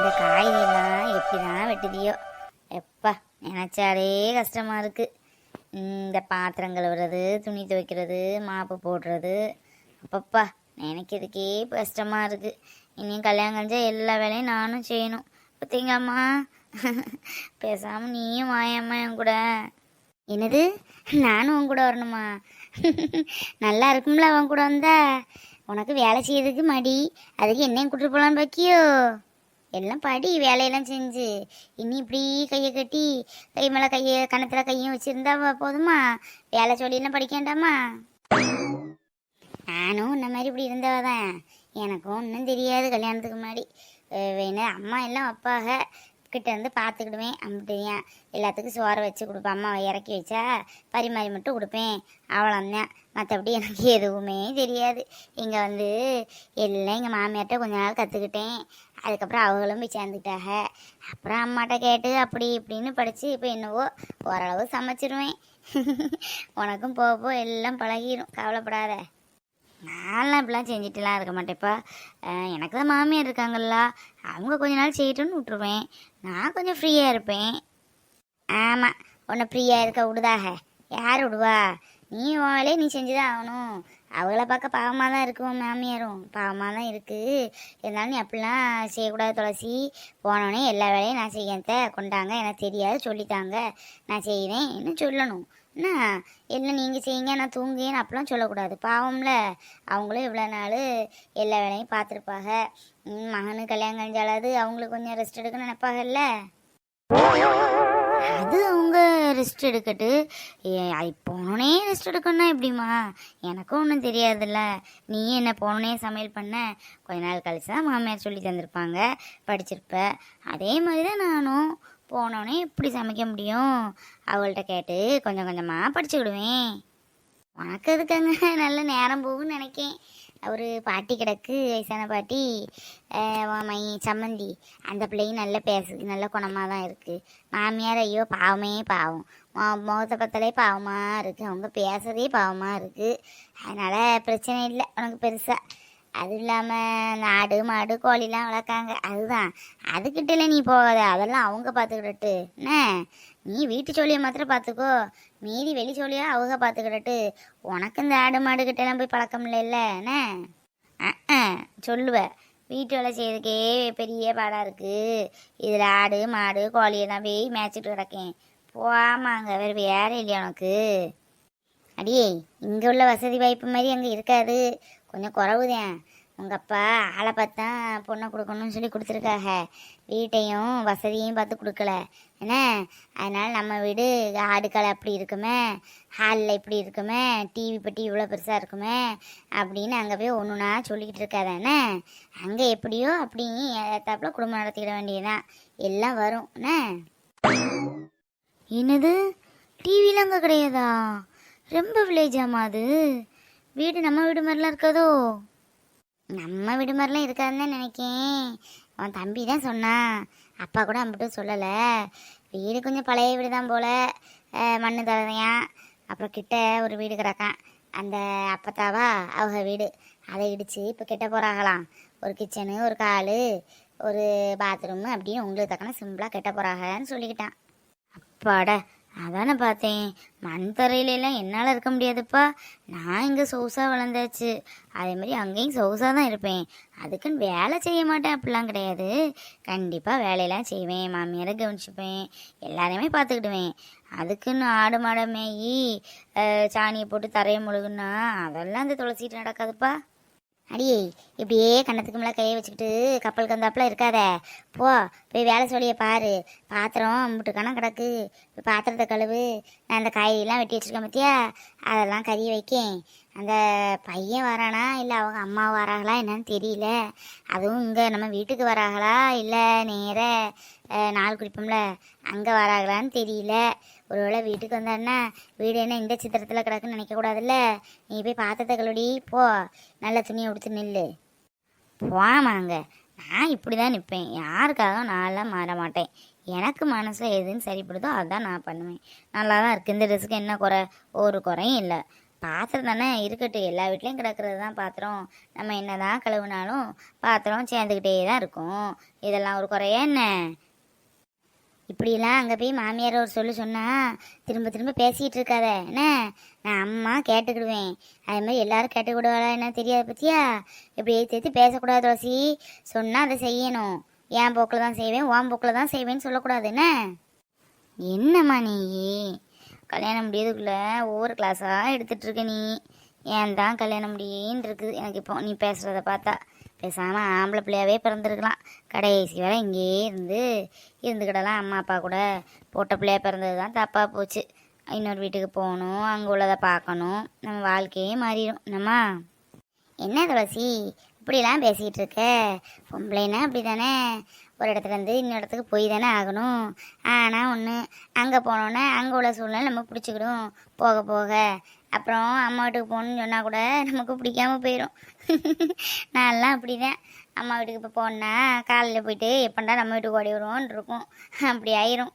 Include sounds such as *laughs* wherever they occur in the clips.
இந்த காய்கறிலாம் எப்படி தான் வெட்டுதியோ. எப்பா நினச்சாலே கஷ்டமாக இருக்குது இந்த பாத்திரம் கழுவுறது துணி துவைக்கிறது மாப்பு போடுறது. அப்பப்பா நினைக்கிறதுக்கே கஷ்டமாக இருக்குது இனியும் கல்யாணம் கழிஞ்சா எல்லா வேலையும் நானும் செய்யணும். பார்த்தீங்கம்மா பேசாமல் நீயும் வாயம்மா என் கூட. என்னது? நானும் உன் கூட வரணுமா? நல்லா இருக்கும்ல அவன் கூட வந்தா? உனக்கு வேலை செய்யறதுக்கு மடி. அதுக்கு என்னையும் கூட்டிட்டு போகலான்னு பாக்கியோ? எல்லாம் படி வேலையெல்லாம் செஞ்சு. இனி இப்படி கையை கட்டி கை மேலே கையை கணத்தில் கையும் வச்சுருந்தா போதுமா? வேலை சொல்லிலாம் படிக்க வேண்டாமா? நானும் இந்த மாதிரி இப்படி இருந்தவ தான் எனக்கும் ஒன்றும் தெரியாது கல்யாணத்துக்கு முன்னாடி. வேணு அம்மா எல்லாம் அப்பாக கிட்ட இருந்து பார்த்துக்கிடுவேன் அப்படியான் எல்லாத்துக்கும் சோறை வச்சு கொடுப்பேன். அம்மாவை இறக்கி வச்சா பரிமாறி மட்டும் கொடுப்பேன். அவ்வளோந்தான் மற்றபடி எனக்கு எதுவுமே தெரியாது. இங்கே வந்து எல்லாம் எங்கள் மாமியார்கிட்ட கொஞ்ச நாள் கற்றுக்கிட்டேன் அதுக்கப்புறம் அவங்களும் போய் சேர்ந்துட்டாக அப்புறம் அம்மாட்ட கேட்டு அப்படி இப்படின்னு படித்து இப்போ என்னவோ ஓரளவு சமைச்சிருவேன். உனக்கும் போக போக எல்லாம் பழகிடும் கவலைப்படாத. நான்லாம் இப்படிலாம் செஞ்சுட்டுலாம் இருக்க மாட்டேன்ப்பா எனக்கு தான் மாமியார் இருக்காங்கல்ல. அவங்க கொஞ்ச நாள் செய்யட்டும்னு விட்ருவேன் நான் கொஞ்சம் ஃப்ரீயாக இருப்பேன். ஆமாம் உன்னை ஃப்ரீயாக இருக்க விடுதாக யார் விடுவா? நீ உன் வேலையை நீ செஞ்சு தான் ஆகணும். அவங்கள பார்க்க பாவமாக தான் இருக்கும் மாமியாரும். பாவமாக தான் இருக்குது இருந்தாலும் நீ அப்படிலாம் செய்யக்கூடாது துளசி. போனோடனே எல்லா வேலையும் நான் செய்யத்த கொண்டாங்க எனக்கு தெரியாது சொல்லித்தாங்க நான் செய்கிறேன் என்ன சொல்லணும்? என்ன? என்ன நீங்கள் செய்யுங்க நான் தூங்குங்கன்னு அப்படிலாம் சொல்லக்கூடாது. பாவம்ல. அவங்களும் இவ்வளோ நாள் எல்லா வேலையும் பார்த்துருப்பாங்க. மகனு கல்யாணம் கழிஞ்சாலாவது அவங்களுக்கு கொஞ்சம் ரெஸ்ட் எடுக்கணும்னு நினைப்பாங்கல்ல? அது அவங்க ரெஸ்ட் எடுக்கட்டு. ஏ- ரெஸ்ட் எடுக்கணும்னா எப்படிம்மா? எனக்கும் ஒன்றும் தெரியாதுல்ல. நீ என்ன போனோனே சமையல் பண்ண? கொஞ்ச நாள் கழிச்சு தான் மாமியார் சொல்லி தந்திருப்பாங்க படிச்சிருப்ப. அதே மாதிரி தான் நானும். போனோடனே எப்படி சமைக்க முடியும்? அவள்கிட்ட கேட்டு கொஞ்சம் கொஞ்சமாக படிச்சுக்கிடுவேன். உனக்கு அதுக்காங்க நல்ல நேரம் போகும்னு நினைக்கேன். ஒரு பாட்டி கிடக்கு வயசான பாட்டி மை சம்மந்தி. அந்த பிள்ளையும் நல்லா பேசுது நல்ல குணமாக தான் இருக்குது மாமியார் ஐயோ பாவமே பாவம். முகத்தை பத்தலே பாவமாக இருக்குது அவங்க பேசுகிறதே பாவமாக இருக்குது அதனால் பிரச்சனை இல்லை உனக்கு பெருசாக அதுவும் இல்லாமல் ஆடு மாடு கோழிலாம் வளர்க்காங்க. அதுதான். அதுக்கிட்ட நீ போகாத. அதெல்லாம் அவங்க பார்த்துக்கிட்டு என்ன? நீ வீட்டு சோழியை மாத்திரம் பார்த்துக்கோ மீதி வெளி சோழியா அவங்க பார்த்துக்கிடட்டு உனக்கு இந்த ஆடு மாடுகிட்டலாம் போய் பழக்கம் இல்லைல்ல என்ன? அஹ், சொல்லுவ. வீட்டு வேலை செய்யறதுக்கே பெரிய பாடாக இருக்குது இதில் ஆடு மாடு கோழியெல்லாம் போய் மேய்ச்சிட்டு கிடக்கேன். போமாங்க வேறு வேற இல்லையா உனக்கு? அடியே இங்கே உள்ள வசதி வாய்ப்பு மாதிரி அங்கே இருக்காது. கொஞ்சம் குறவுதான் உங்கள் அப்பா ஆளை பார்த்தா பொண்ணை கொடுக்கணும்னு சொல்லி கொடுத்துருக்காக. வீட்டையும் வசதியும் பார்த்து கொடுக்கல. என்ன? அதனால் நம்ம வீடு ஆடுக்களை அப்படி இருக்குமே? ஹாலில் இப்படி இருக்குமே? டிவி பெட்டி இவ்வளோ பெருசாக இருக்குமே? அப்படின்னு அங்கே போய் ஒன்று ஒன்றா சொல்லிக்கிட்டு இருக்காதானே அங்கே எப்படியோ அப்படி ஏத்தாப்புல குடும்பம் நடத்திக்கிட வேண்டியதுதான். எல்லாம் வரும் என்ன? என்னது? டிவிலாம் அங்கே கிடையாதா? ரொம்ப வில்லேஜாமா அது? வீடு நம்ம வீடு மாதிரிலாம் இருக்காதோ? நம்ம வீடு மாதிரிலாம் இருக்காதுன்னு தான் நினைக்கேன். அவன் தம்பி தான் சொன்னான். அப்பா கூட அம்பிட்டும் சொல்லலை. வீடு கொஞ்சம் பழைய வீடு தான் போல். மண்ணு தரதையான் அப்புறம் கிட்ட ஒரு வீடு கிடக்கான். அந்த அப்பத்தாவா? அவங்க வீடு. அதை இடித்து இப்போ கெட்ட போகிறாங்களாம் ஒரு கிச்சனு ஒரு காலு ஒரு பாத்ரூமு அப்படின்னு உங்களுக்கு தக்கன சிம்பிளாக கெட்ட போகிறாங்கன்னு சொல்லிக்கிட்டான். அப்பாடா அதானே பார்த்தேன். மண் தரையிலலாம் என்னால் இருக்க முடியாதுப்பா. நான் இங்கே சொகுசாக வளர்ந்தாச்சு. அதே மாதிரி அங்கேயும் சொகுசாக தான் இருப்பேன். அதுக்குன்னு வேலை செய்ய மாட்டேன். அப்படிலாம் கிடையாது. கண்டிப்பாக வேலையெல்லாம் செய்வேன். மாமியாரை கவனிச்சுப்பேன். எல்லாரையுமே பார்த்துக்கிடுவேன். அதுக்குன்னு ஆடு மாடை மேயி சாணியை போட்டு தரையை முழுகுன்னா அதெல்லாம் இந்த துளசிட்டு நடக்காதுப்பா. அடியே இப்படியே கண்ணத்துக்கு மேலே கையை வச்சுக்கிட்டு கப்பல் கந்தாப்பில் இருக்காத. போ போய் வேலை சொல்லிய பாரு. பாத்திரம் அம்பிட்டு கிடக்கு. இப்போ பாத்திரத்தை கழுவு. நான் அந்த காய்கறிலாம் வெட்டி வச்சுருக்கேன் பார்த்தியா அதெல்லாம் கறி வைக்கேன். அந்த பையன் வரானா இல்லை அவங்க அம்மா வராங்களா என்னன்னு தெரியல. அதுவும் இங்கே நம்ம வீட்டுக்கு வராங்களா இல்லை நேர நாள் குடிப்போம்ல. அங்கே வராங்களான்னு தெரியல. ஒருவேளை வீட்டுக்கு வந்தாருன்னா வீடு என்ன இந்த சித்திரத்தில் கிடக்குன்னு நினைக்கக்கூடாதுல்ல? நீ போய் பாத்திரத்தை கழுடி போ. நல்ல துணியை உடுத்து நில்லு. போமாங்க நான் இப்படி தான் நிற்பேன் யாருக்காகவும் நான்லாம் மாற மாட்டேன். எனக்கு மனசில் எதுன்னு சரிப்படுதோ அதான் நான் பண்ணுவேன். நல்லா தான் இருக்குது இந்த ட்ரெஸ்ஸுக்கு என்ன குறை? ஒரு குறையும் இல்லை. பாத்திரம் தானே இருக்கட்டும். எல்லா வீட்லேயும் கிடக்கிறது தான் பாத்திரம். நம்ம என்ன தான் கழுவுனாலும் பாத்திரம் சேர்ந்துக்கிட்டே தான் இருக்கும். இதெல்லாம் ஒரு குறையா என்ன? இப்படிலாம் அங்கே போய் மாமியார் ஒரு சொல்லு சொன்னால் திரும்ப திரும்ப பேசிகிட்டு இருக்காத. என்ன? நான் அம்மா கேட்டுக்கிடுவேன். அதே மாதிரி எல்லாரும் கேட்டுக்கிடுவாளா என்ன தெரியாது பற்றியா இப்படி ஏற்றி பேசக்கூடாது துளசி. சொன்னால் அதை செய்யணும். என் போக்கில் தான் செய்வேன் உன் போக்கில் தான் செய்வேன்னு சொல்லக்கூடாது. என்ன? என்னம்மா நீ? கல்யாணம் முடியதுக்குள்ளே ஒவ்வொரு கிளாஸாக எடுத்துகிட்ருக்க நீ. ஏன் தான் கல்யாணம் முடியின்னு இருக்குது எனக்கு இப்போ நீ பேசுகிறத பார்த்தா. பேசாமல் ஆம்பளை பிள்ளையாவே பிறந்திருக்கலாம். கடைசி வரை இங்கேயே இருந்து இருந்துக்கிடலாம் அம்மா அப்பா கூட போட்ட பிள்ளையாக பிறந்தது தான் தப்பாக போச்சு. இன்னொரு வீட்டுக்கு போகணும். அங்கே உள்ளதை பார்க்கணும். நம்ம வாழ்க்கையே மாறிடும். என்னம்மா? என்ன துளசி? இப்படிலாம் பேசிகிட்டு இருக்க? பொம்பளைனா அப்படி தானே ஒரு இடத்துல இருந்து இன்னொரு இடத்துக்கு போய் தானே ஆகணும். ஆனால் ஒன்று அங்கே போனோன்னே அங்கே உள்ள சூழ்நிலை நம்ம பிடிச்சிக்கிடும். போக போக அப்புறம் அம்மா வீட்டுக்கு போகணுன்னு சொன்னால் கூட நமக்கு பிடிக்காம போயிடும் *laughs* நான்லாம் அப்படி தான் அம்மா வீட்டுக்கு இப்போ போனேன்னா காலையில் போயிட்டு எப்பண்டா நம்ம வீட்டுக்கு ஓடி வருவோன்னு இருக்கும். அப்படி ஆயிரும்.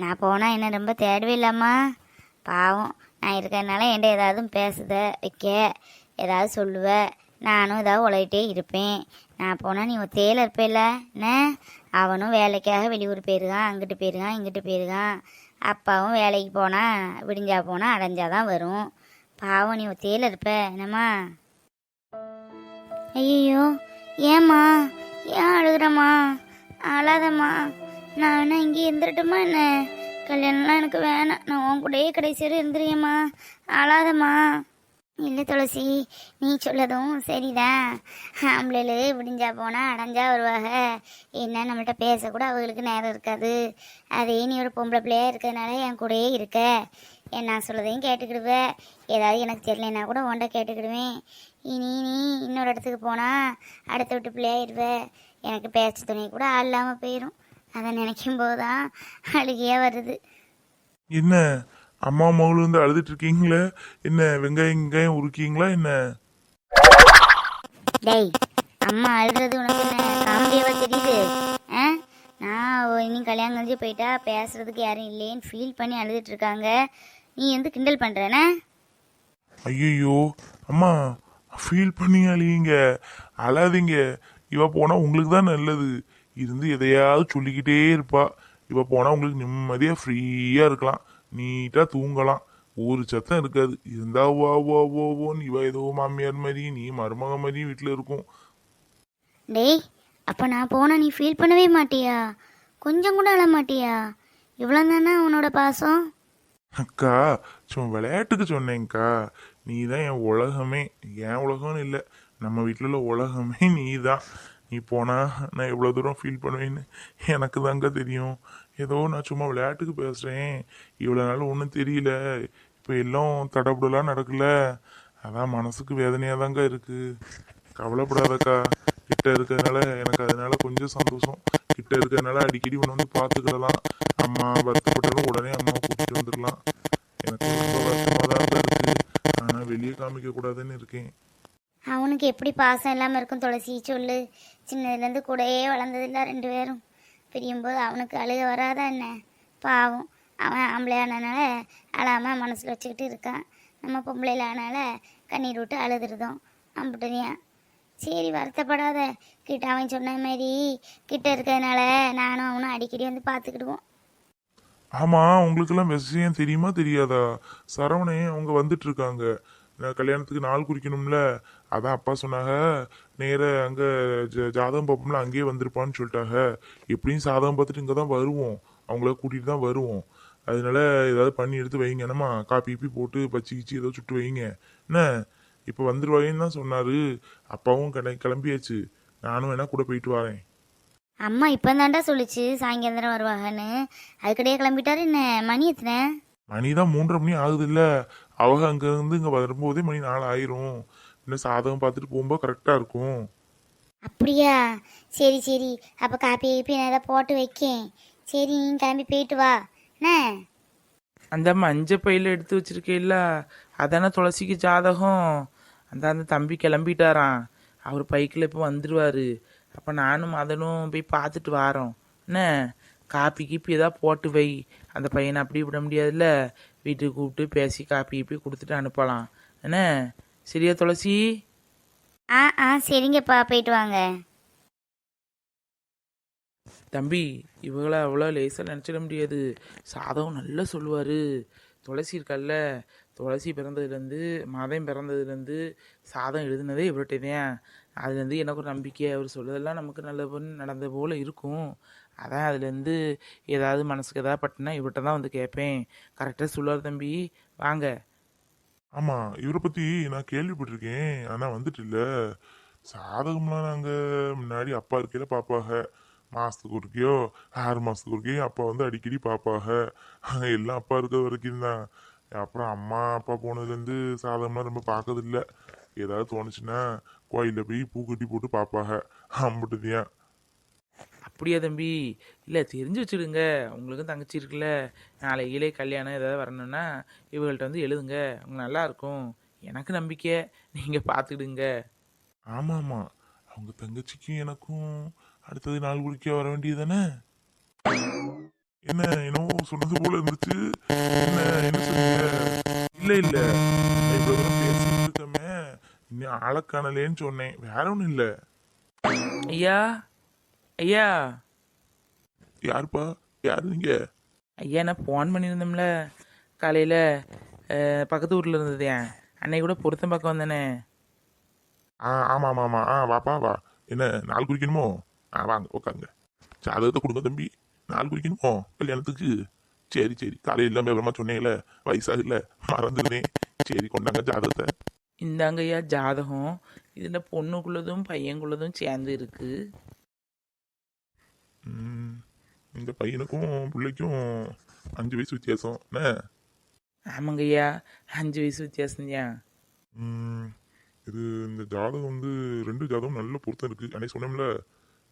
நான் போனால் என்ன ரொம்ப தேடவே இல்லாமா பாவம். நான் இருக்கிறதுனால என்கிட்ட ஏதாவது பேசுத வைக்க ஏதாவது சொல்லுவ. நானும் ஏதாவது உழையிட்டே இருப்பேன். நான் போனால் நீ ஒத்தையில் இருப்பேல என்ன? அவனும் வேலைக்காக வெளியூர் போயிருக்கான் அங்கிட்டு போயிருக்கான் இங்கிட்டு போயிருக்கான். அப்பாவும் வேலைக்கு போனால் விடிஞ்சா போனால் அடைஞ்சாதான் வரும். பாவம் நீ ஒத்தையில் இருப்ப. என்னம்மா? ஐயோ ஏம்மா? ஏன் அழுகிறம்மா? அழாதம்மா. நான் வேணால் இங்கே இருந்துட்டுமா என்ன? கல்யாணம்லாம் எனக்கு வேணாம். நான் உன் கூடயே கடைசி வரை இருந்துருக்கேம்மா அழாதம்மா. இல்லை துளசி நீ சொல்லதும் சரிதான். ஆம்பளைலு விடிஞ்சா போனால் அடைஞ்சா வருவாங்க என்ன நம்மள்ட்ட பேசக்கூட அவங்களுக்கு நேரம் இருக்காது. அதே நீ ஒரு பொம்பளை பிள்ளையா இருக்கிறதுனால என் கூடயே இருக்க. என் நான் சொல்லதையும் கேட்டுக்கிடுவ. ஏதாவது எனக்கு தெரியலனா கூட உன்ட்ட கேட்டுக்கிடுவேன். இனி நீ இன்னொரு இடத்துக்கு போனால் அடுத்த விட்டு பிள்ளையாயிருவ எனக்கு பேச்சு துணை கூட ஆள் இல்லாமல் போயிடும் அதை நினைக்கும் போது தான் அழுகையாக வருது. என்ன அம்மா மகள் வந்து அழுதுட்டு இருக்கீங்களே? என்ன வெங்காயம் வெங்காயம் உருக்கீங்களா என்ன? டேய் அம்மா அழுறது உனக்கு என்ன? காமெடியாவா தெரியுது? ஆ? நான் அவ இனி கல்யாணம் கழிஞ்சு போயிட்டா பேசுறதுக்கு யாரும் இல்லையேன்னு ஃபீல் பண்ணி அழுதுட்டு இருக்காங்க. நீ வந்து கிண்டல் பண்றேனா? ஐயோ அம்மா ஃபீல் பண்ணி அழியுங்க அழாதீங்க. இவ போனா உங்களுக்கு தான் நல்லது. இருந்து எதையாவது சொல்லிக்கிட்டே இருப்பா. இவ போனா உங்களுக்கு நிம்மதியா ஃப்ரீயா இருக்கலாம். நீட்டா தூங்கலாம். ஒரு சத்தம் இருக்காது. இருந்தா வா வா வா ஓன்னு இவ ஏதோ மாமியார் மாதிரி நீ மருமக மாதிரி வீட்டுல இருக்கும். டேய் அப்போ நான் போனா நீ ஃபீல் பண்ணவே மாட்டியா? கொஞ்சம் கூட அழ மாட்டியா? இவ்வளோ தானே உன்னோட பாசம்? அக்கா சும்மா விளையாட்டுக்கு சொன்னேங்க்கா நீ தான் என் உலகமே. என் உலகம்னு இல்லை. நம்ம வீட்டில் உள்ள உலகமே நீ தான் நீ போனால் நான் எவ்வளோ தூரம் ஃபீல் பண்ணுவேன்னு எனக்கு தாங்க தெரியும். ஏதோ நான் சும்மா விளையாட்டுக்கு பேசுகிறேன் இவ்வளோ நாள் ஒன்றும் தெரியல. இப்போ எல்லாம் தடபுடலாம் நடக்கல. அதான் மனசுக்கு வேதனையாக தாங்க இருக்குது கவலைப்படாதக்கா. கிட்ட இருக்கிறதுனால எனக்கு அதனால கொஞ்சம் சந்தோஷம். கிட்ட இருக்கிறதுனால அடிக்கடி ஒன்று வந்து பார்த்துக்கிடலாம். அம்மா வருத்தப்பட்டாலும் உடனே அம்மா கூட்டிட்டு வந்துடலாம். எனக்கு ரொம்ப வருத்தமாக தான் இருக்கு. ஆனால் வெளியே காமிக்க கூடாதுன்னு இருக்கேன். அவனுக்கு எப்படி பாசம் இல்லாமல் இருக்கும் துளசி? சொல்லு. சின்னதுலேருந்து கூடயே வளர்ந்ததில்ல ரெண்டு பேரும். பிரியும்போது அவனுக்கு அழுக வராதா என்ன? பாவம். அவன் ஆம்பளையானனால அழாமல் மனசில் வச்சுக்கிட்டு இருக்கான். நம்ம பொம்பளையில் ஆனால கண்ணீர் விட்டு அழுதுருதோம். அம்புட்டனியா? சரி வருத்தப்படாத. கிட்ட அவன் சொன்ன மாதிரி கிட்ட இருக்கிறதுனால நானும் அவனும் அடிக்கடி வந்து பார்த்துக்கிடுவோம் ஆமாம் உங்களுக்கெல்லாம் விஷயம் தெரியுமா தெரியாதா? சரவணே அவங்க வந்துட்டு இருக்காங்க நான் கல்யாணத்துக்கு நாள் குறிக்கணும்ல. அதான் அப்பா சொன்னாங்க நேர அங்கே ஜாதகம் பார்ப்போம்ல அங்கேயே வந்திருப்பான்னு சொல்லிட்டாங்க எப்படியும் சாதகம் பார்த்துட்டு இங்கே தான் வருவோம். அவங்கள கூட்டிகிட்டு தான் வருவோம். அதனால ஏதாவது பண்ணி எடுத்து வைங்க. என்னம்மா காப்பி இப்பி போட்டு பச்சி கிச்சி ஏதோ சுட்டு வைங்க. என்ன? இப்போ வந்துருவாங்கன்னு தான் சொன்னாரு. அப்பாவும் கிள கிளம்பியாச்சு. நானும் வேணா கூட போயிட்டு வரேன். அம்மா இப்போ தாண்டா சொல்லிச்சு சாயங்காலம் வருவாங்கன்னு. அதுக்கடையே கிளம்பிட்டாரு என்ன மணி எத்தனை? மணி தான் மூன்றரை மணி ஆகுது இல்ல அவங்க அங்க இருந்து இங்க வரும்போதே மணி நாலு ஆயிரும். இன்னும் சாதகம் பார்த்துட்டு போகும்போது கரெக்டா இருக்கும். அப்படியா? சரி சரி. அப்போ காப்பி கீப்பி நான் ஏதாவது போட்டு வைக்கேன். சரி நீ கிளம்பி போயிட்டு வா. என்ன? அந்த மஞ்ச பையில எடுத்து வச்சிருக்கேல்ல. அதானே துளசிக்கு ஜாதகம்? அந்த அந்த தம்பி கிளம்பிட்டாராம். அவர் பைக்கில் இப்போ வந்துடுவார் அப்போ நானும் மதனும் போய் பார்த்துட்டு வாரோம். என்ன? காப்பி கீப்பி ஏதாவது போட்டு வை. அந்த பையனை அப்படி விட முடியாதுல்ல? வீட்டுக்கு கூப்பிட்டு பேசி காப்பி கீப்பி கொடுத்துட்டு அனுப்பலாம். என்ன? சரியா துளசி? ஆ ஆ சரிங்கப்பா. போயிட்டு வாங்க. தம்பி இவங்கள அவ்வளோ லேசாக நினச்சிட முடியாது. சாதகம் நல்லா சொல்லுவார். துளசி இருக்கல்ல? துளசி பிறந்ததுலேருந்து மதம் பிறந்ததுலேருந்து சாதம் எழுதுனதே இவர்கிட்ட தான். அதுலேருந்து எனக்கு ஒரு நம்பிக்கை அவர் சொல்றதெல்லாம் நமக்கு நல்ல நடந்த போல் இருக்கும். அதான் அதுலேருந்து ஏதாவது மனசுக்கு ஏதாவது பட்டுனா இவர்கிட்ட தான் வந்து கேட்பேன். கரெக்டாக சொல்லார் தம்பி. வாங்க. ஆமாம் இவரை பற்றி நான் கேள்விப்பட்டிருக்கேன். ஆனால் வந்துட்டு இல்லை. சாதகம்லாம் நாங்கள் முன்னாடி அப்பா இருக்கையில் பாப்பாக மாதத்துக்கு ஒருக்கையோ ஆறு மாதத்துக்கு ஒருக்கையோ அப்பா வந்து அடிக்கடி பாப்பாக எல்லாம் அப்பா இருக்க வரைக்கும் தான். அப்புறம் அம்மா அப்பா போனதுலேருந்து சாதகம்லாம் ரொம்ப பார்க்கறது இல்ல ஏதாவது தோணுச்சுன்னா கோயிலில் போய் பூ கட்டி போட்டு பாப்பாக அம்பிட்டுதியான் அப்படியா தம்பி? இல்லை தெரிஞ்சு வச்சுடுங்க. உங்களுக்கும் தங்கச்சி இருக்குல்ல. நாளையிலே கல்யாணம் ஏதாவது வரணும்னா இவங்கள்ட்ட வந்து எழுதுங்க. உங்களுக்கு நல்லா இருக்கும் எனக்கு நம்பிக்கை. நீங்கள் பார்த்துக்கிடுங்க. ஆமா ஆமா அவங்க தங்கச்சிக்கும் எனக்கும் அடுத்தது நாள் குறிக்க வர வேண்டியதானே என்ன என்னவோ சொன்னது போல இருந்துச்சு. என்ன என்ன இல்ல இல்ல. இவ்வளவு தூரம் பேசிட்டு இருக்கமே. இன்னும் ஆளை காணலேன்னு சொன்னேன். வேற ஒண்ணும் இல்ல. ஐயா ஐயா. யாருப்பா? யாரு நீங்க? ஐயா நான் ஃபோன் பண்ணியிருந்தோம்ல காலையில் பக்கத்து ஊரில் இருந்தது ஏன் அன்னைக்கு கூட பொருத்தம் பார்க்க வந்தேனே. ஆ ஆமா ஆமா ஆமா. ஆ வாப்பா வா என்ன நாள் குறிக்கணுமோ ஆ வாங்க உட்காருங்க. ஜாதகத்தை கொடுங்க தம்பி. நாள் குறிக்கணுமோ கல்யாணத்துக்கு. சரி சரி. காலையில் இல்லாம விவரமா சொன்னேன்ல வயசாகல மறந்துடுறேன் சரி கொண்டாங்க ஜாதகத்தை. இந்தாங்க ஐயா ஜாதகம் இதில் பொண்ணுக்குள்ளதும் பையனுக்குள்ளதும் சேர்ந்து இருக்கு. ம், இந்த பையனுக்கும் பிள்ளைக்கும் அஞ்சு வயசு வித்தியாசம். என்ன? ஆமாங்க ஐயா அஞ்சு வயசு வித்தியாசம் தான். ம், இது இந்த ஜாதகம் வந்து ரெண்டு ஜாதகம் நல்ல பொருத்தம் இருக்கு. அன்னைக்கு சொன்னோம்ல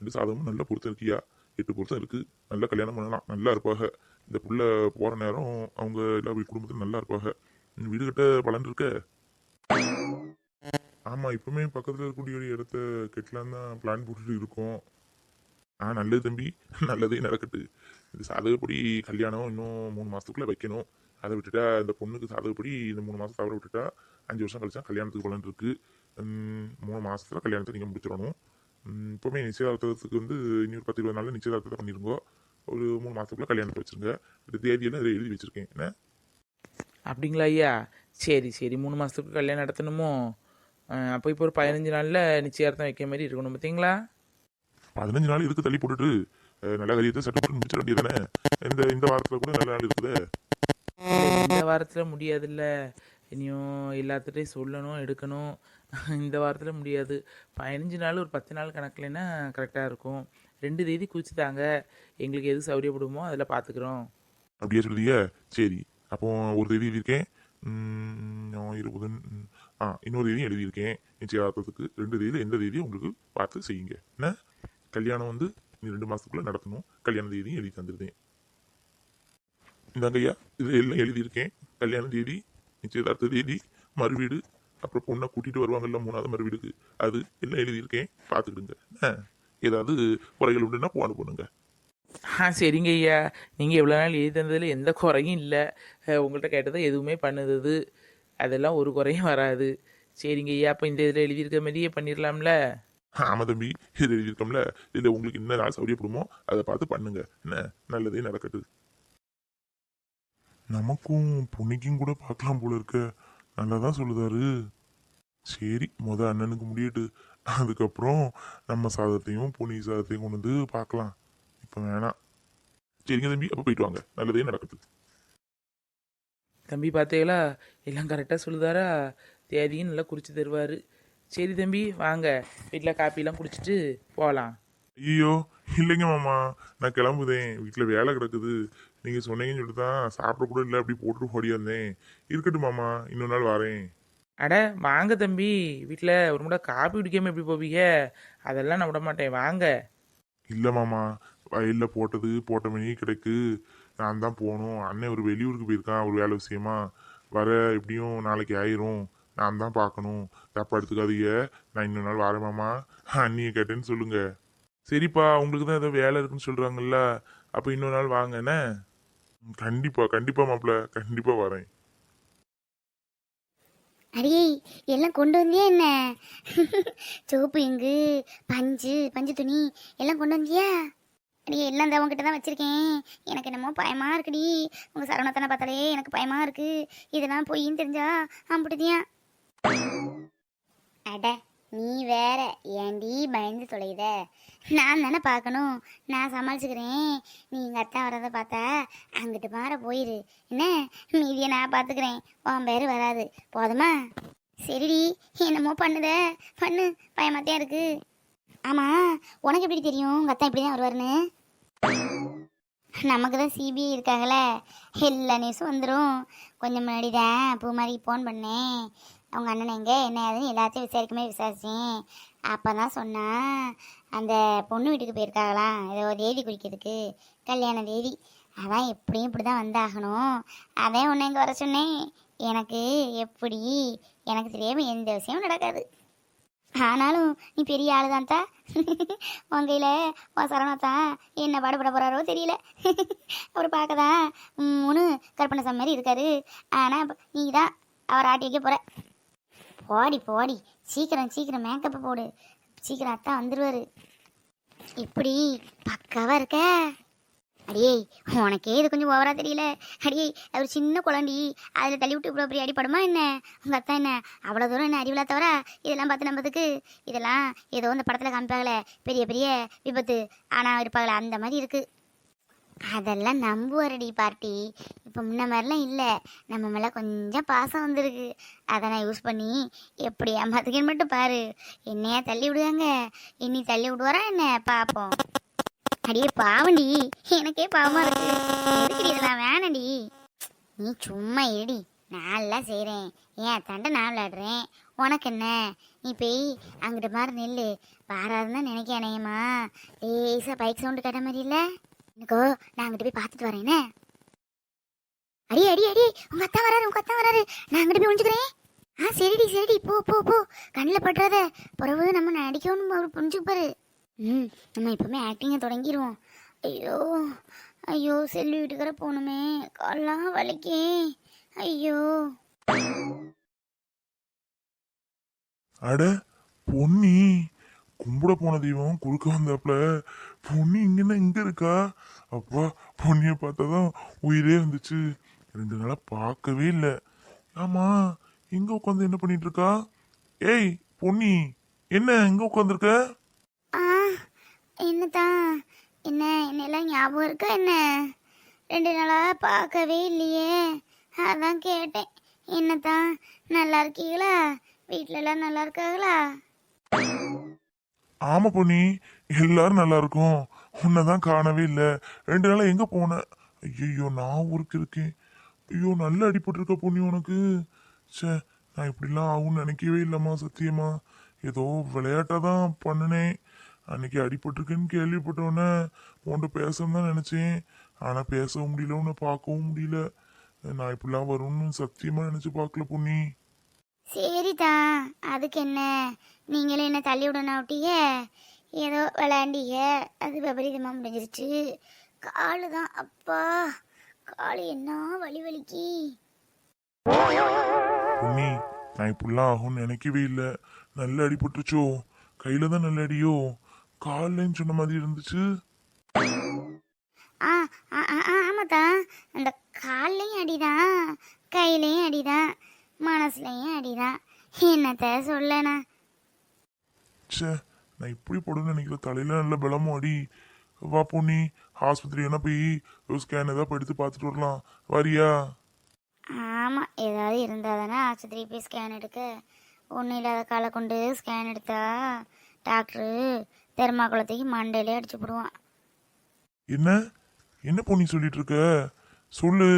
ரெண்டு ஜாதகமும் நல்ல பொருத்தம் இருக்கியா எட்டு பொருத்தம் இருக்குது நல்லா கல்யாணம் பண்ணலாம். நல்லா இருப்பாக. இந்த புள்ள போகிற நேரம் அவங்க எல்லா குடும்பத்தில் நல்லா இருப்பாக. வீடு கட்ட பலன் இருக்க ஆமாம் இப்பவுமே பக்கத்தில் இருக்கக்கூடிய ஒரு இடத்த கட்டலாம் தான் பிளான் போட்டுட்டு இருக்கோம். ஆ நல்லது தம்பி. *laughs* நல்லதே நடக்கட்டு. இந்த சாதகப்படி கல்யாணம் இன்னும் மூணு மாதத்துக்குள்ளே வைக்கணும். அதை விட்டுட்டா இந்த பொண்ணுக்கு சாதகப்படி இந்த மூணு மாதம் தவிர விட்டுட்டா அஞ்சு வருஷம் கழிச்சா கல்யாணத்துக்கு பலன் இருக்குது மூணு மாதத்தில் கல்யாணத்தை நீங்கள் முடிச்சிடணும். இப்பவுமே நிச்சயதார்த்தத்துக்கு வந்து இன்னொரு பத்து இருபது நாள்ல நிச்சயதார்த்தத்தை பண்ணிருங்க ஒரு மூணு மாசத்துக்குள்ள கல்யாணத்தை வச்சிருங்க. இந்த தேதியெல்லாம் இதில் எழுதி வச்சிருக்கேன். என்ன? அப்படிங்களா ஐயா? சரி சரி. மூணு மாதத்துக்கு கல்யாணம் நடத்தணுமோ? அப்போ இப்போ ஒரு பதினஞ்சு நாளில் நிச்சயார்த்தம் வைக்க மாதிரி இருக்கணும் பார்த்தீங்களா பதினஞ்சு நாள் இதுக்கு தள்ளி போட்டுட்டு நல்ல காரியத்தை சட்டம் போட்டு முடிச்சிட வேண்டியதானே இந்த இந்த வாரத்துல கூட நல்ல நாள் இருக்குது. இந்த வாரத்தில் முடியாதுல்ல. இனியும் எல்லாத்துட்டையும் சொல்லணும் எடுக்கணும். *laughs* இந்த வாரத்தில் முடியாது. பதினஞ்சு நாள் ஒரு பத்து நாள் கணக்குலன்னா கரெக்டாக இருக்கும். ரெண்டு தேதி குறிச்சு தாங்க. எங்களுக்கு எது சௌரியப்படுமோ அதில் பார்த்துக்குறோம் அப்படியே சொல்லியா சரி. அப்போ ஒரு தேதி எழுதியிருக்கேன். இருபது ஆ இன்னொரு தேதியும் எழுதியிருக்கேன். நிச்சயதார்த்தத்துக்கு ரெண்டு தேதி எந்த தேதியும் உங்களுக்கு பார்த்து செய்யுங்க. என்ன? கல்யாணம் வந்து நீ ரெண்டு மாதத்துக்குள்ளே நடத்தணும். கல்யாண தேதியும் எழுதி தந்துருந்தேன் இந்தாங்க ஐயா இது எல்லாம் எழுதியிருக்கேன். கல்யாண தேதி நிச்சயதார்த்த தேதி மறுவீடு. அப்புறம் பொண்ணை கூட்டிட்டு வருவாங்கல்ல மூணாவது மறுவீடுக்கு. அது எல்லாம் எழுதியிருக்கேன்? பார்த்துக்கிடுங்க. என்ன ஏதாவது குறைகள் உண்டுன்னா போன பண்ணுங்க ஆ சரிங்க ஐயா. நீங்கள் எவ்வளோ நாள் எழுதி தந்ததில் எந்த குறையும் இல்லை. உங்கள்கிட்ட கேட்டதை எதுவுமே பண்ணுது அதெல்லாம் ஒரு குறையும் வராது. சரிங்க ஐயா. அப்போ இந்த இதில் எழுதியிருக்க மாதிரியே பண்ணிடலாம்ல? ஆமா தம்பி இது எழுதியிருக்கோம்ல. இதுல உங்களுக்கு என்ன நாள் சௌரியப்படுமோ அதை பார்த்து பண்ணுங்க. என்ன? நல்லதே நடக்கட்டு நமக்கும் பொண்ணுக்கும் கூட பார்க்கலாம் போல இருக்க. நல்லாதான் சொல்லுதாரு. சரி முத அண்ணனுக்கு முடியட்டு. அதுக்கப்புறம் நம்ம சாதத்தையும் பொன்னி சாதத்தையும் கொண்டு வந்து பார்க்கலாம். இப்போ வேணாம் சரிங்க தம்பி அப்போ போயிட்டு வாங்க. நல்லதே நடக்கட்டு தம்பி பார்த்தீங்களா? எல்லாம் கரெக்டாக சொல்லுதாரா? தேதியும் நல்லா குறித்து தருவார். சரி தம்பி வாங்க. வீட்டில் காப்பிலாம் குடிச்சிட்டு போகலாம் ஐயோ இல்லைங்க மாமா நான் கிளம்புதேன். வீட்டில் வேலை கிடக்குது. நீங்கள் சொன்னீங்கன்னு சொல்லிட்டு தான் சாப்பிட கூட இல்லை அப்படி போட்டுட்டு ஓடியாந்தேன் இருக்கட்டும் மாமா இன்னொரு நாள் வரேன். அட வாங்க தம்பி. வீட்டில் ஒரு முறை காப்பி குடிக்காம எப்படி போவீங்க? அதெல்லாம் நான் விட மாட்டேன். வாங்க. இல்லை மாமா வயலில் போட்டது போட்ட மணி கிடைக்கு. நான் தான் போகணும். அண்ணன் ஒரு வெளியூருக்கு போயிருக்கான் ஒரு வேலை விஷயமா. வர எப்படியும் நாளைக்கு ஆயிரும். நான் தான் பார்க்கணும். தப்பா எடுத்துக்காதீங்க. நான் இன்னொரு நாள் வரேன் மாமா. அண்ணியை கேட்டேன்னு சொல்லுங்க. சரிப்பா உங்களுக்கு தான் ஏதோ வேலை இருக்குன்னு சொல்கிறாங்கல்ல அப்போ இன்னொரு நாள் வாங்கண்ணே கண்டிப்பாக கண்டிப்பா கண்டிப்பா மாப்பிள்ள கண்டிப்பா வரேன். அடியே எல்லாம் கொண்டு வந்தியா என்ன? சோப்பு எங்கு பஞ்சு பஞ்சு துணி எல்லாம் கொண்டு வந்தியா? அடியே எல்லாம் இந்த உங்ககிட்ட தான் வச்சிருக்கேன். எனக்கு என்னமோ பயமா இருக்குடி. உங்க சரவணத்தனை பார்த்தாலே எனக்கு பயமா இருக்கு. இதெல்லாம் பொய்ன்னு தெரிஞ்சா அம்பிட்டுதியா அட நீ வேற. ஏண்டி பயந்து தொலைத நான் தானே பார்க்கணும். நான் சமாளிச்சுக்கிறேன். நீ எங்கள் அத்தா வரதை பார்த்தா அங்கிட்டு பாற போயிரு. என்ன? மீதியை நான் பார்த்துக்கிறேன். உன் பேர் வராது. போதுமா? சரிடி. என்னமோ பண்ணுத. பண்ணு. பயமாத்தான் இருக்கு. ஆமாம் உனக்கு எப்படி தெரியும்? உங்கள் அத்தா இப்படி தான் வருவாருன்னு நமக்கு தான் சிபிஐ இருக்காங்களே எல்லா நியூஸும் வந்துடும் கொஞ்சம் முன்னாடி தான் மாதிரி ஃபோன் பண்ணேன். அவங்க அண்ணன் எங்கே என்ன ஏதுன்னு எல்லாத்தையும் விசாரிக்குமே விசாரிச்சேன். அப்போ தான் சொன்னான் அந்த பொண்ணு வீட்டுக்கு போயிருக்காங்களாம் ஏதோ தேதி குறிக்கிறதுக்கு. கல்யாண தேதி. அதான் எப்படியும் இப்படி தான் வந்தாகணும். அதான் உன்னை இங்கே வர சொன்னேன். எனக்கு எப்படி? எனக்கு தெரியாமல் எந்த விஷயமும் நடக்காது. ஆனாலும் நீ பெரிய ஆள் தான் தா உன் கையில் உன் சரணத்தான் என்ன பாடுபட போகிறாரோ தெரியல. அவர் பார்க்க தான் மூணு கற்பனை மாதிரி இருக்காரு. ஆனால் நீ தான் அவர் ஆட்டி வைக்க போகிற போடி போடி. சீக்கிரம் சீக்கிரம் மேக்கப்பை போடு. சீக்கிரம் அத்தா வந்துடுவார் இப்படி பக்காவாக இருக்க? அடியே உனக்கே இது கொஞ்சம் ஓவராக தெரியல. அடியே ஒரு சின்ன குழந்தை. அதில் தள்ளி விட்டு இவ்வளோ பெரிய அடிப்படுமா என்ன? உங்கள் அத்தா என்ன? அவ்வளோ தூரம் என்ன அறிவிலா தவிர இதெல்லாம் பார்த்து நம்பதுக்கு இதெல்லாம் ஏதோ இந்த படத்தில் காமிப்பாங்களே. பெரிய பெரிய விபத்து. ஆனால் இருப்பாங்களே அந்த மாதிரி இருக்குது அதெல்லாம் நம்புவாரடி பார்ட்டி இப்போ முன்ன மாதிரிலாம் இல்லை. நம்ம மேலே கொஞ்சம் பாசம் வந்திருக்கு. அதை நான் யூஸ் பண்ணி எப்படி ஏமாத்துக்கேன்னு மட்டும் பாரு. என்னையா தள்ளி விடுவாங்க? இனி தள்ளி விடுவாரா என்ன? பார்ப்போம் அடியே பாவண்டி எனக்கே பாவமாக இருக்கு. எதுக்குடி இதெல்லாம் வேணாண்டி நீ சும்மா இருடி. நான்லாம் செய்கிறேன் ஏன் தண்டை நான் விளையாடுறேன். உனக்கு என்ன? நீ போய். அங்கிட்ட மாதிரி நெல் வாராதுன்னு தான் நினைக்க அணையமா லேசாக பைக் சவுண்டு கேட்ட மாதிரி இல்லை? எனக்கோ நான் அங்கிட்ட போய் பார்த்துட்டு வரேனே அடி அடி அடி உங்க அத்தா வராரு உங்க அத்தா வராரு. நான் அங்கிட்ட போய் ஒழிஞ்சுக்கிறேன் ஆ சரிடி சரிடி போ போ போ. கண்ணில் படுறத பிறகு நம்ம நடிக்கணும் அவர் புரிஞ்சுப்பாரு. ம் நம்ம எப்பவுமே ஆக்டிங்கை தொடங்கிடுவோம். ஐயோ ஐயோ செல்வி வீட்டுக்கார போகணுமே. கால்லாம் வலிக்கே ஐயோ. அட பொன்னி. கும்பிட போன தெய்வம் குறுக்க வந்தாப்புல பொன்னி இங்கன்னா இங்க இருக்கா? அப்பா பொன்னிய பார்த்தாதான் உயிரே வந்துச்சு. ரெண்டு நாளா பார்க்கவே இல்லை. ஆமா இங்க உட்காந்து என்ன பண்ணிட்டு இருக்கா ஏய் பொன்னி என்ன எங்க உட்காந்துருக்க ஆ என்னதான் என்ன என்னெல்லாம் ஞாபகம் இருக்கா என்ன? ரெண்டு நாளாக பார்க்கவே இல்லையே. அதான் கேட்டேன். என்னதான் நல்லா இருக்கீங்களா? வீட்ல எல்லாம் நல்லா இருக்காங்களா? ஆமா பொன்னி எல்லாரும் நல்லா இருக்கும் உன்னதான் காணவே இல்லை. ரெண்டு நாளா எங்க போன? ஐயோ நான் ஊருக்கு இருக்கேன். ஐயோ நல்ல அடிபட்டிருக்க பொன்னி உனக்கு. ச்சே நான் இப்படிலாம் ஆகும்னு நினைக்கவே இல்லைம்மா சத்தியமா. ஏதோ விளையாட்டை தான் பண்ணினேன். அன்னைக்கு அடிபட்டிருக்குன்னு கேள்விப்பட்டோன்னே உன்கிட்ட பேசணும் தான் நினச்சேன். ஆனால் பேசவும் முடியல உன்னை பார்க்கவும் முடியல. நான் இப்படிலாம் வரும்னு சத்தியமாக நினச்சி பார்க்கல பொன்னி. சரிதான் அதுக்கு என்ன? நீங்களே என்ன தள்ளி விடணும் விட்டீங்க ஏதோ விளையாண்டீங்க. அது விபரீதமாக முடிஞ்சிருச்சு. காலு தான் அப்பா. காலு என்ன வலி வலிக்கி? பொன்னி நான் இப்படிலாம் ஆகும்னு நினைக்கவே இல்லை. நல்ல அடிபட்டுருச்சோ கையில தான் நல்ல அடியோ? கால்லன்னு சொன்ன மாதிரி இருந்துச்சு. ஆ ஆ ஆ, ஆ, ஆமாதான் அந்த கால்லையும் அடிதான். கையிலையும் அடிதான். மனசுலையும் அடிதான். என்னத்த சொல்லண்ணா ச்சே நான் இப்படி போடுன்னு நினைக்கல தலையில நல்ல பலமும் அடி. வா பொன்னி ஆஸ்பத்திரி என்ன போய் ஸ்கேன் ஏதாவது எடுத்து பார்த்துட்டு வரலாம். வரியா? ஆமாம் ஏதாவது இருந்தால் தானே ஆஸ்பத்திரி போய் ஸ்கேன் எடுக்க. ஒன்றும் இல்லாத காலை கொண்டு ஸ்கேன் எடுத்தா டாக்டரு தெர்மாக்குளத்துக்கு மண்டையிலே அடிச்சு போடுவான். என்ன? என்ன பொன்னி சொல்லிட்டு இருக்க? சொல்லு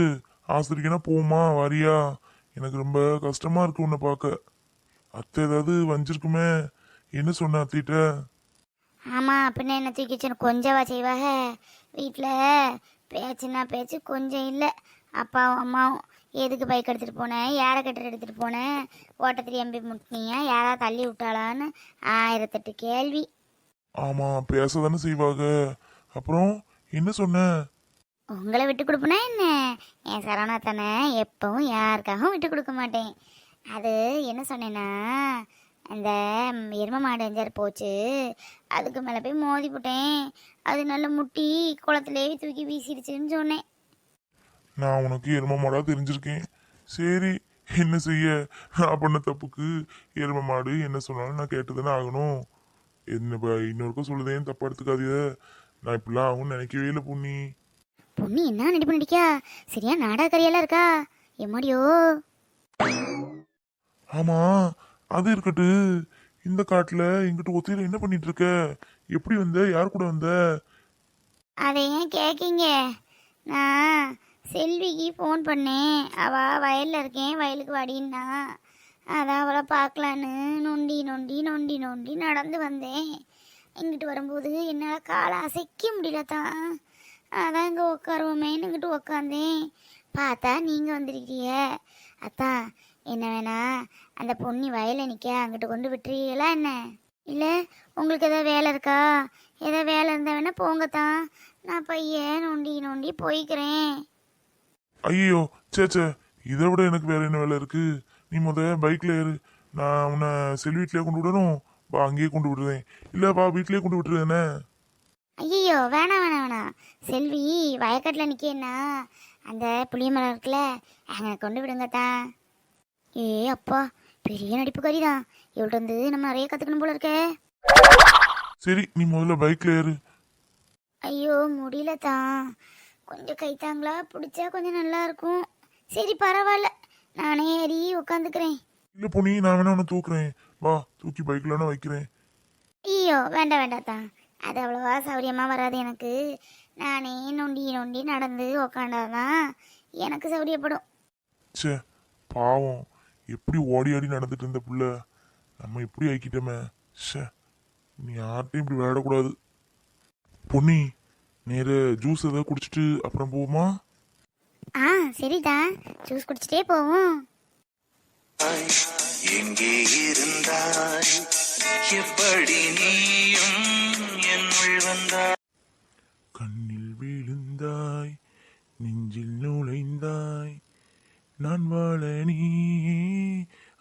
ஆஸ்பத்திரிக்குனா போமா வரியா? எனக்கு ரொம்ப கஷ்டமா இருக்கு உன்னை பார்க்க. அத்தை ஏதாவது வஞ்சிருக்குமே? என்ன சொன்ன அத்திட்ட? ஆமாம் பின்ன என்ன தூக்கி வச்சு கொஞ்சவா செய்வாக? வீட்டில் பேச்சுன்னா பேச்சு கொஞ்சம் இல்லை. அப்பாவும் அம்மாவும் எதுக்கு பைக் எடுத்துகிட்டு போனேன் யாரை கட்டுற எடுத்துகிட்டு போனேன் ஓட்டத்தில் எம்பி முட்டினியா? யாரா தள்ளி விட்டாளான்னு? ஆயிரத்தெட்டு கேள்வி. ஆமா பேச தானே செய்வாங்க அப்புறம் என்ன சொன்ன? உங்களை விட்டு கொடுப்பனா என்ன? என் சரவணா தானே எப்பவும் யாருக்காகவும் விட்டு கொடுக்க மாட்டேன். அது என்ன சொன்னேன்னா அந்த எரும மாடு எஞ்சார் போச்சு. அதுக்கு மேலே போய் மோதி போட்டேன். அது நல்ல முட்டி குளத்துலேயே தூக்கி வீசிடுச்சுன்னு சொன்னேன். நான் உனக்கு எரும மாடாக தெரிஞ்சிருக்கேன். சரி என்ன செய்ய? நான் பண்ண தப்புக்கு எரும மாடு என்ன சொன்னாலும் நான் கேட்டுதானே ஆகணும். என்ன இன்னொருக்கும் சொல்லுதேன் தப்பா எடுத்துக்காதீங்க. நான் இப்படிலாம் ஆகும்னு நினைக்கவே இல்லை பொண்ணி பொண்ணு என்ன நடிப்பு நடிக்கா? சரியா நாடகக்கரையெல்லாம் இருக்கா? எம்மாடியோ? ஆமா அது இருக்கட்டு. இந்த காட்டுல எங்கிட்ட ஒத்தையில என்ன பண்ணிட்டு இருக்க எப்படி வந்த? யார் கூட வந்த? அதை ஏன் கேட்கீங்க நான் செல்விக்கு ஃபோன் பண்ணேன். அவள் வயலில் இருக்கேன் வயலுக்கு வாடின்னா. அதான் அவளை பார்க்கலான்னு நொண்டி நொண்டி நொண்டி நொண்டி நடந்து வந்தேன். இங்கிட்டு வரும்போது என்னால் காலை அசைக்க முடியல தான் அதான் இங்கே உட்காருவோம் இங்கிட்டு உக்காந்தேன். பார்த்தா நீங்கள் வந்திருக்கீங்க அத்தான் என்ன வேணா அந்த பொண்ணி வயலில் நிற்க அங்கிட்டு கொண்டு விட்டுறீங்களா என்ன? இல்லை உங்களுக்கு எதாவது வேலை இருக்கா? எதாவது வேலை இருந்தால் வேணால் போங்க தான் நான் பையன் நோண்டி நோண்டி போய்க்கிறேன். ஐயோ சேச்சே சே இதை விட எனக்கு வேற என்ன வேலை இருக்கு? நீ முத பைக்ல ஏறு. நான் உன்னை செல் வீட்லயே கொண்டு விடணும். வா அங்கேயே கொண்டு விடுறேன். இல்லை வா வீட்லயே கொண்டு விட்டுருவேனே ஐயோ வேணாம் வேணாம் வேணாம். செல்வி வயக்காட்டில் நிற்கேன்னா அந்த புளிய மரம் இருக்குல்ல அங்கே கொண்டு விடுங்க தான் ஏ அப்பா பெரிய நடிப்புக்காரி தான் இவள்கிட்ட வந்து நம்ம நிறைய கற்றுக்கணும் போல இருக்கே. சரி நீ முதல்ல பைக்ல ஏறு. ஐயோ முடியல தான் கொஞ்சம் கைத்தாங்களா பிடிச்சா கொஞ்சம் நல்லா இருக்கும். சரி பரவாயில்ல. நானே ஏறி உட்காந்துக்கிறேன். இல்ல பொண்ணி நான் வேணா உன்னை தூக்குறேன். வா தூக்கி பைக்ல வேணா வைக்கிறேன். ஐயோ வேண்டாம் வேண்டாம் தான் அது அவ்வளோவா சௌரியமாக வராது எனக்கு. நானே நொண்டி நொண்டி நடந்து உக்காண்டாதான் எனக்கு சௌரியப்படும். ச்சே பாவம். எப்படி ஓடி ஆடி நடந்துட்டு இருந்த புள்ள? நம்ம இப்படி ஆக்கிட்டோமே. ச்சே நீ யார்ட்டையும் இப்படி விளையாடக்கூடாது. பொன்னி நேர ஜூஸ் ஏதாவது குடிச்சிட்டு அப்புறம் போவோமா? ஆ சரிதான் ஜூஸ் குடிச்சிட்டே போவோம். எங்கே இருந்தாய்? எப்படி நீயும் கண்ணில் விழுந்தாய் நெஞ்சில் நுழைந்தாய் நான் வாழ நீயே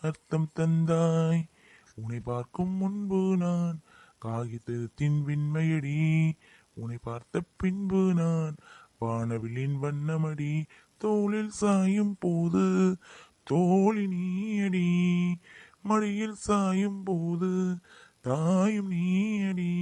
அர்த்தம் தந்தாய். உன்னை பார்க்கும் முன்பு நான் காகிதத்தின் விண்மையடி உன்னை பார்த்த பின்பு நான் வானவிலின் வண்ணமடி தோளில் சாயும் போது தோழினியடி மடியில் சாயும் போது தாயும் நீயடி.